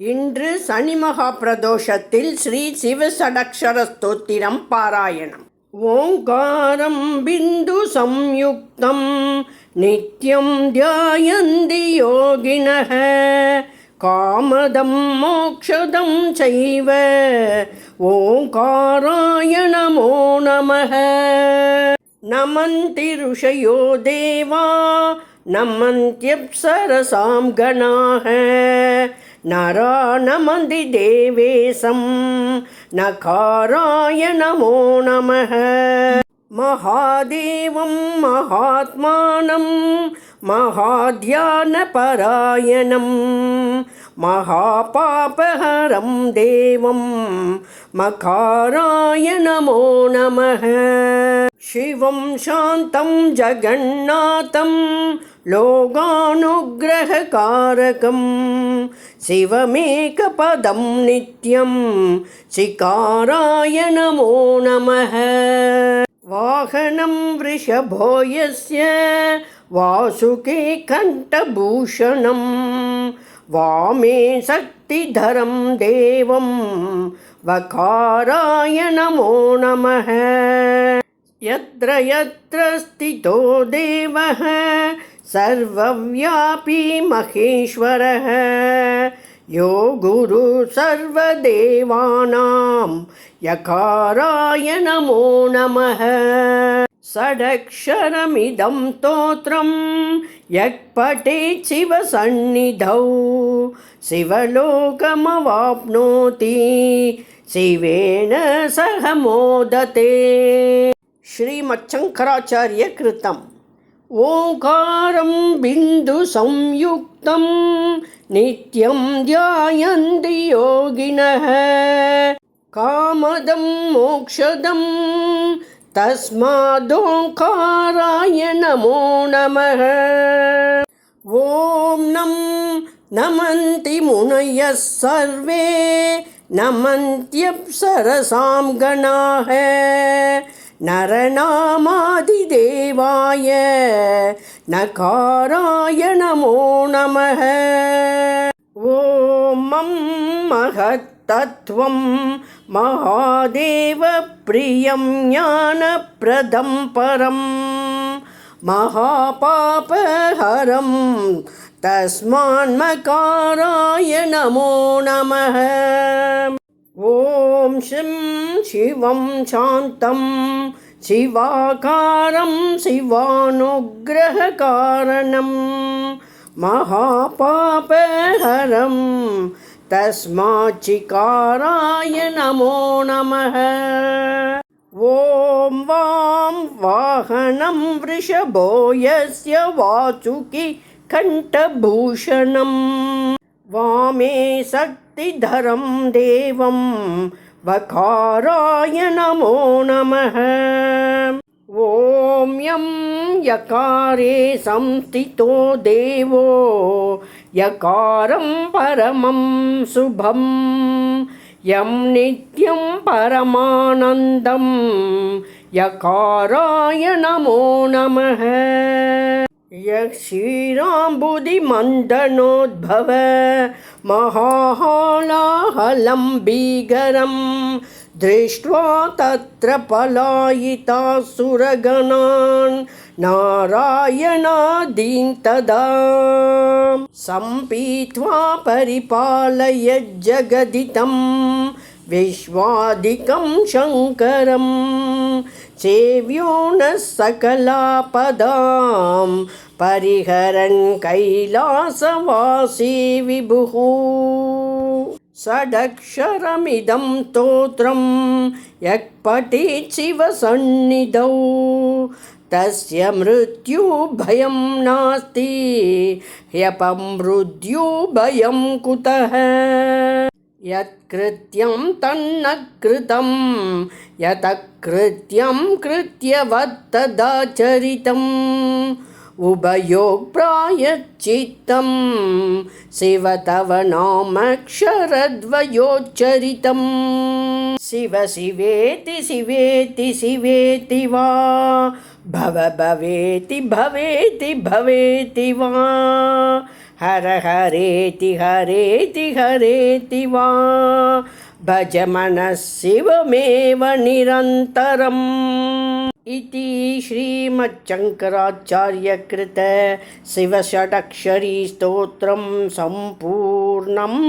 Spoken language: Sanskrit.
இன்று சனி மகா பிரதோஷத்தில் ஸ்ரீ சிவசடக்ஷர ஸ்தோத்திரம் பாராயணம். ஓங்காரம் பிந்து சம்யுக்தம் நித்யம் தியாயந்தி யோகினக காமதம் மோக்ஷதம் செய்வ ஓங்காராய நமக நமந்தி ருஷயோ தேவா நமந்தியப்சரசாம் கணாக नरा नमन्ति देवेशं नकाराय नमो। नमः महादेवं महात्मानं महाध्यानपरायणं महापापहरं देवं मकाराय नमो नमः। शिवं शान्तं जगन्नाथं लोकानुग्रहकारकं शिवमेकपदं नित्यं शिकाराय नमो नमः। वाहनं वृषभो यस्य वासुके कण्ठभूषणं वामे शक्तिधरं देवं वकाराय नमो नमः। यत्र यत्र स्थितो देवः सर्वव्यापी महेश्वरः। यो गुरु सर्वदेवानां यकाराय नमो। नमः षडक्षरमिदं स्तोत्रं यः पठेत् शिवसन्निधौ। शिवलोकमवाप्नोति शिवेन सह मोदते। श्रीमच्छङ्कराचार्यकृतम् ओङ्कारं बिन्दुसंयुक्तं नित्यं ध्यायन्ति योगिनः। कामदं मोक्षदं तस्मादोङ्काराय नमो नमः। ॐ नं नमन्ति मुनयः सर्वे नमन्त्यप्सरसां गणाः नरनामादिदेवाय नकाराय नमो नमः ॐ मं महत्तत्त्वं महादेवप्रियं ज्ञानप्रदं परं महापापहरं तस्मान्मकाराय नमो नमः ॐ शिं शिवं शान्तं शिवाकारं शिवानुग्रहकारणं महापापहरं तस्माच्चिकाराय नमो नमः। ॐ वां वाहनं वृषभो यस्य वाचुकि कण्ठभूषणं वामे शक्तिधरं देवं वकाराय नमो नमः। ॐ यं यकारे संस्थितो देवो यकारं परमं शुभं यं नित्यं परमानन्दं यकाराय नमो नमः यः महाहालाहलं भीकरं दृष्ट्वा तत्र पलायितासुरगणान् नारायणादीन् तदा सम्पीत्वा परिपालयज्जगदितं विश्वादिकं शङ्करं सेव्यो नः सकलापदां परिहरन् कैलासवासी विभुः षडक्षरमिदं स्तोत्रं यः पठेत् शिवसन्निधौ तस्य मृत्युभयं नास्ति ह्यपमृत्युभयं कुतः यत्कृत्यं तन्न कृतं यतकृत्यं कृत्यवत्तदाचरितम्। उभयोप्रायच्चित्तं शिव तव नामक्षरद्वयोच्चरितं शिव शिवेति शिवेति शिवेति वा भव भवेति भवेति भवेति वा हर हरेति हरेति हरेति वा। भज मनः शिवमेव निरन्तरम्। इति श्रीमच्शङ्कराचार्यकृत शिवषडक्षरी स्तोत्रं सम्पूर्णम्